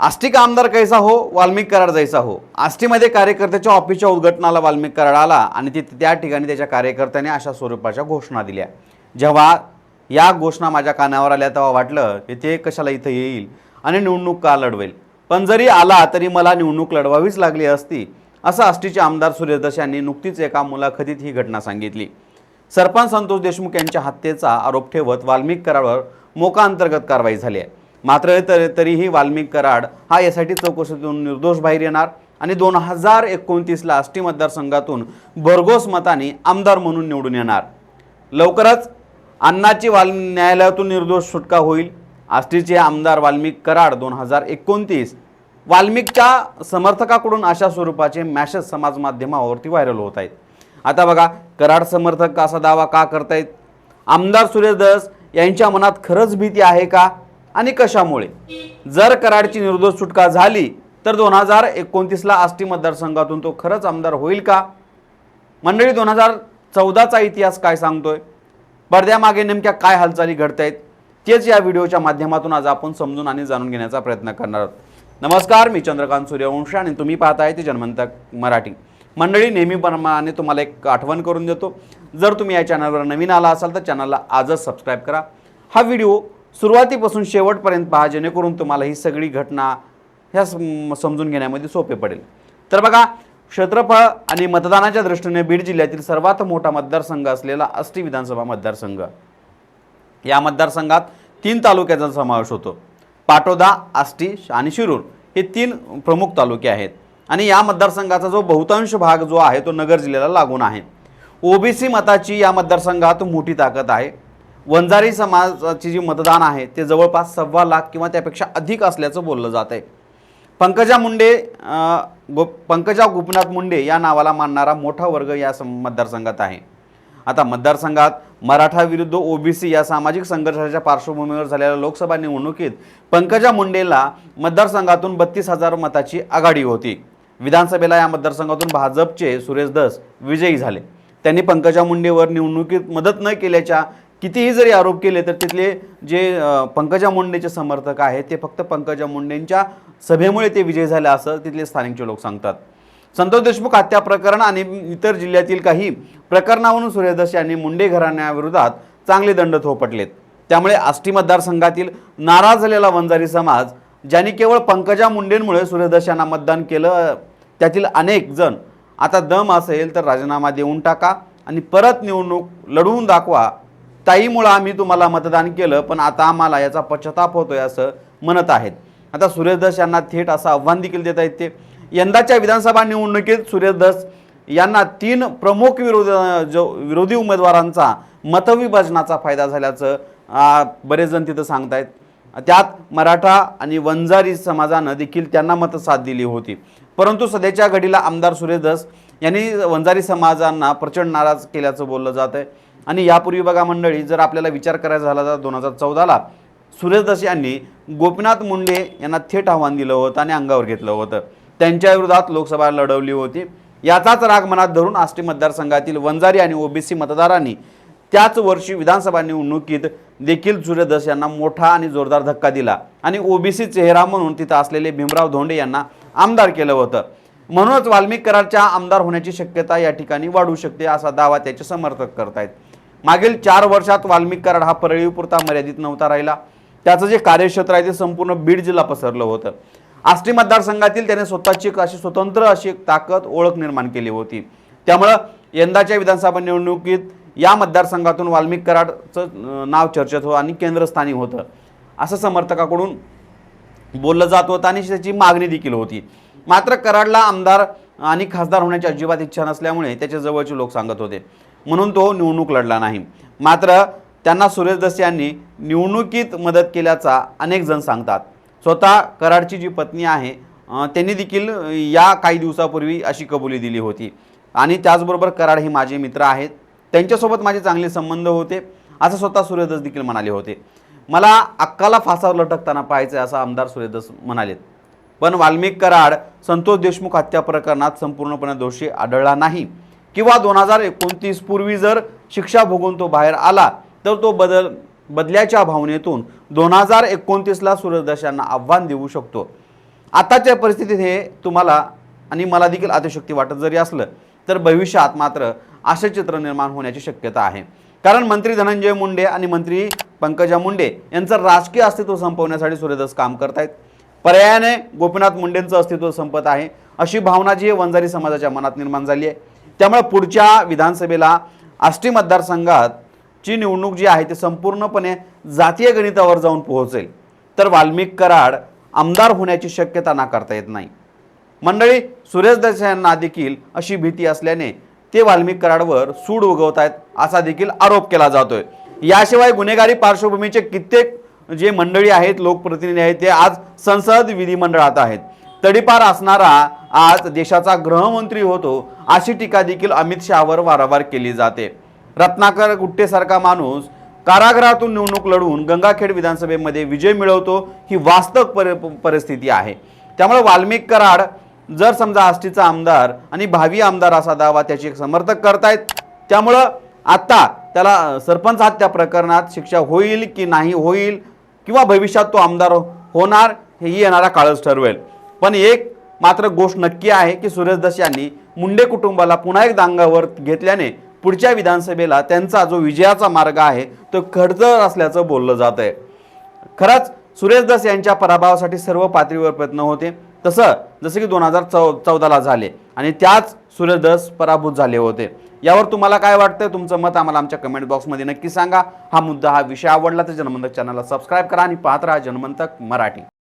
आष्टी का आमदार कैसा हो वाल्मिक कराड जायचा हो? आष्टीमध्ये कार्यकर्त्याच्या ऑफिसच्या उद्घाटनाला वाल्मिक कराड आला आणि तिथे त्या ठिकाणी त्याच्या कार्यकर्त्याने अशा स्वरूपाच्या घोषणा दिल्या. जेव्हा या घोषणा माझ्या कानावर आल्या तेव्हा वाटलं की ते कशाला इथं येईल आणि निवडणूक का लढवेल? पण जरी आला तरी मला निवडणूक लढवावीच लागली असती असं आष्टीचे आमदार सूर्यदश यांनी नुकतीच एका मुलाखतीत ही घटना सांगितली. सरपंच संतोष देशमुख यांच्या हत्येचा आरोप ठेवत वाल्मिक कराडवर मोका अंतर्गत कारवाई झाली आहे. मात्र तर तरीही वाल्मिक कराड हा यासाठी चौकशीतून निर्दोष बाहेर येणार. आणि दोन हजार एकोणतीसला आष्टी मतदारसंघातून भरघोस मताने आमदार म्हणून निवडून येणार. लवकरच अण्णाची वाल न्यायालयातून निर्दोष सुटका होईल. आष्टीचे आमदार वाल्मिक कराड दोन हजार एकोणतीस वाल्मिकच्या समर्थकाकडून अशा स्वरूपाचे मॅसेज समाज माध्यमावरती व्हायरल होत आहेत. आता बघा कराड समर्थक असा दावा का करतायत? आमदार सुरेश दस यांच्या मनात खरंच भीती आहे का? आणि कशामुळे? जर कराडची निर्दोष सुटका झाली तर दोन हजार एकोणतीसला आष्टी मतदारसंघातून तो खरंच आमदार होईल का? मंडळी दोन हजार चौदाचा इतिहास काय सांगतोय? पडद्यामागे नेमक्या काय हालचाली घडत आहेत तेच या व्हिडिओच्या माध्यमातून आज आपण समजून आणि जाणून घेण्याचा प्रयत्न करणार आहोत. नमस्कार मी चंद्रकांत सूर्यवंशी आणि तुम्ही पाहताय ते जन्मंतक मराठी. मंडळी नेहमीप्रमाणे तुम्हाला एक आठवण करून देतो. जर तुम्ही या चॅनलवर नवीन आला असाल तर चॅनलला आजच सबस्क्राईब करा. हा व्हिडिओ सुरुवातीपासून शेवटपर्यंत पहा जेणेकरून तुम्हाला ही सगळी घटना ह्या समजून घेण्यामध्ये सोपे पडेल. तर बघा क्षेत्रफळ आणि मतदानाच्या दृष्टीने बीड जिल्ह्यातील सर्वात मोठा मतदारसंघ असलेला अष्टी विधानसभा मतदारसंघ. या मतदारसंघात तीन तालुक्याचा समावेश होतो. पाटोदा आष्टी आणि शिरूर हे तीन प्रमुख तालुके आहेत. आणि या मतदारसंघाचा जो बहुतांश भाग जो आहे तो नगर जिल्ह्याला लागून आहे. ओबीसी मताची या मतदारसंघात मोठी ताकद आहे. वंजारी समाजाची जी मतदान आहे ते जवळपास सव्वा लाख किंवा त्यापेक्षा अधिक असल्याचं बोललं जात आहे पंकजा मुंडे गो पंकजा गोपीनाथ मुंडे या नावाला मानणारा मोठा वर्ग या सं- मतदारसंघात आहे. आता मतदारसंघात मराठा विरुद्ध ओबीसी या सामाजिक संघर्षाच्या पार्श्वभूमीवर झालेल्या लोकसभा निवडणुकीत पंकजा मुंडेला मतदारसंघातून बत्तीस हजार मताची आघाडी होती. विधानसभेला या मतदारसंघातून भाजपचे सुरेश दस विजयी झाले. त्यांनी पंकजा मुंडेवर निवडणुकीत मदत न केल्याच्या कितीही जरी आरोप केले तर तिथले जे पंकजा मुंडेचे समर्थक आहेत ते फक्त पंकजा मुंडेंच्या सभेमुळे ते विजय झाले असं तिथले स्थानिकचे लोक सांगतात. संतोष देशमुख हत्या प्रकरण आणि इतर जिल्ह्यातील काही प्रकरणावरून सूर्यदस यांनी मुंडे घराण्याविरोधात चांगले दंड थोपटलेत. त्यामुळे आष्टी मतदारसंघातील नाराज झालेला वंजारी समाज ज्यांनी केवळ पंकजा मुंडेंमुळे सूर्यदस यांना मतदान केलं त्यातील अनेक जण आता दम असेल तर राजीनामा देऊन टाका आणि परत निवडणूक लढवून दाखवा ताईमुळं आम्ही तुम्हाला मतदान केलं पण आता आम्हाला याचा पश्चाताप होतोय असं म्हणत आहेत. आता सुरेश यांना थेट असं आव्हान देखील देत आहेत ते. यंदाच्या विधानसभा निवडणुकीत सुरेश यांना तीन प्रमुख विरोध जो विरोधी उमेदवारांचा मतविभाजनाचा फायदा झाल्याचं बरेच जण तिथं सांगतायत. त्यात मराठा आणि वंजारी समाजानं देखील त्यांना मतसाथ दिली होती. परंतु सध्याच्या घडीला आमदार सुरेश यांनी वंजारी समाजांना प्रचंड नाराज केल्याचं बोललं जात आहे आणि यापूर्वी बघा मंडळी जर आपल्याला विचार करायचा झाला तर दोन हजार चौदाला सूर्यदास यांनी गोपीनाथ मुंडे यांना थेट आव्हान दिलं होतं आणि अंगावर घेतलं होतं. त्यांच्या विरोधात लोकसभा लढवली होती. याचाच राग मनात धरून आष्टी मतदारसंघातील वंजारी आणि ओबीसी मतदारांनी त्याच वर्षी विधानसभा निवडणुकीत देखील सूर्यदस यांना मोठा आणि जोरदार धक्का दिला. आणि ओबीसी चेहरा म्हणून तिथं असलेले भीमराव धोंडे यांना आमदार केलं होतं. म्हणूनच वाल्मिक कराडच्या आमदार होण्याची शक्यता या ठिकाणी वाढू शकते असा दावा त्याचे समर्थक करतायत. मागील चार वर्षात वाल्मिक कराड हा परळीपुरता मर्यादित नव्हता राहिला. त्याचं जे कार्यक्षेत्र आहे ते संपूर्ण बीड जिल्हा पसरलं होतं. आष्टी मतदारसंघातील त्याने स्वतःची अशी स्वतंत्र अशी एक ताकद ओळख निर्माण केली होती. त्यामुळं यंदाच्या विधानसभा निवडणुकीत या मतदारसंघातून वाल्मिक कराडचं नाव चर्चेत होतं आणि केंद्रस्थानी होतं. असं समर्थकाकडून बोललं जात होतं आणि त्याची मागणी देखील होती. मात्र कराडला आमदार आणि खासदार होण्याची अजिबात इच्छा नसल्यामुळे त्याच्या जवळचे लोक सांगत होते. म्हणून तो निवडणूक लढला नाही. मात्र त्यांना सुरेश दस यांनी निवडणुकीत मदत केल्याचा अनेक जण सांगतात. स्वतः कराडची जी पत्नी आहे त्यांनी देखील या काही दिवसापूर्वी अशी कबुली दिली होती. आणि त्याचबरोबर कराड हे माझे मित्र आहेत. त्यांच्यासोबत माझे चांगले संबंध होते. असं स्वतः सूर्यदस देखील म्हणाले होते. मला अक्काला फासावर लटकताना पाहायचं आहे असं आमदार सूर्यदस म्हणालेत. पण वाल्मिक कराड संतोष देशमुख हत्या प्रकरणात संपूर्णपणे दोषी आढळला नाही. किंवा दोन हजार एकोणतीस पूर्वी जर शिक्षा भोगून तो बाहेर आला तर तो बदल बदल्याच्या भावनेतून दोन हजार एकोणतीसला सूर्यदर्शांना आव्हान देऊ शकतो. आताच्या परिस्थितीत हे तुम्हाला आणि मला देखील अतिशक्ती वाटत जरी असलं तर भविष्यात मात्र असे चित्र निर्माण होण्याची शक्यता आहे. कारण मंत्री धनंजय मुंडे आणि मंत्री पंकजा मुंडे यांचं राजकीय अस्तित्व संपवण्यासाठी सूर्यदास काम करतायत. पर्यायाने गोपीनाथ मुंडेंचं अस्तित्व संपत आहे. अशी भावना जी आहे वंजारी समाजाच्या मनात निर्माण झाली आहे. त्यामुळे पुढच्या विधानसभेला आष्टी मतदारसंघात ची निवडणूक जी आहे ती संपूर्णपणे जातीय गणितावर जाऊन पोहोचेल. तर वाल्मिक कराड आमदार होण्याची शक्यता नाकारता येत नाही. मंडळी सुरेश दस यांना देखील अशी भीती असल्याने ते वाल्मिक कराडवर सूड उगवत आहेत असा देखील आरोप केला जातोय. याशिवाय गुन्हेगारी पार्श्वभूमीचे कित्येक जे मंडळी आहेत लोकप्रतिनिधी आहेत ते आज संसद विधिमंडळात आहेत. तडीपार असणारा आज देशाचा गृहमंत्री होतो अशी टीका देखील अमित शहावर वारंवार केली जाते. रत्नाकर गुट्टेसारखा माणूस कारागृहातून निवडणूक लढवून गंगाखेड विधानसभेमध्ये विजय मिळवतो ही वास्तव पर परिस्थिती आहे. त्यामुळे वाल्मिक कराड जर समजा आष्टीचा आमदार आणि भावी आमदार असा दावा त्याचे समर्थक करतायत त्यामुळं आत्ता त्याला सरपंच हत्या प्रकरणात शिक्षा होईल की नाही होईल किंवा भविष्यात तो आमदार होणार हेही येणारा काळच ठरवेल. पण एक मात्र गोष्ट नक्की आहे की सुरेश दस यांनी मुंडे कुटुंबाला पुन्हा एक दांगावर घेतल्याने पुढच्या विधानसभेला त्यांचा जो विजयाचा मार्ग आहे तो खडतर असल्याचं बोललं जात आहे. खरंच सुरेश दस यांच्या पराभवासाठी सर्व पातळीवर प्रयत्न होते. तसं जसं की दोन हजार चौ चौदाला झाले आणि त्याच सुरेश दस पराभूत झाले होते. यावर तुम्हाला काय वाटतं तुमचं मत आम्हाला आमच्या कमेंट बॉक्समध्ये नक्की सांगा. हा मुद्दा हा विषय आवडला तर जनमंतक चॅनलला सबस्क्राईब करा आणि पाहत राहा जनमंतक मराठी.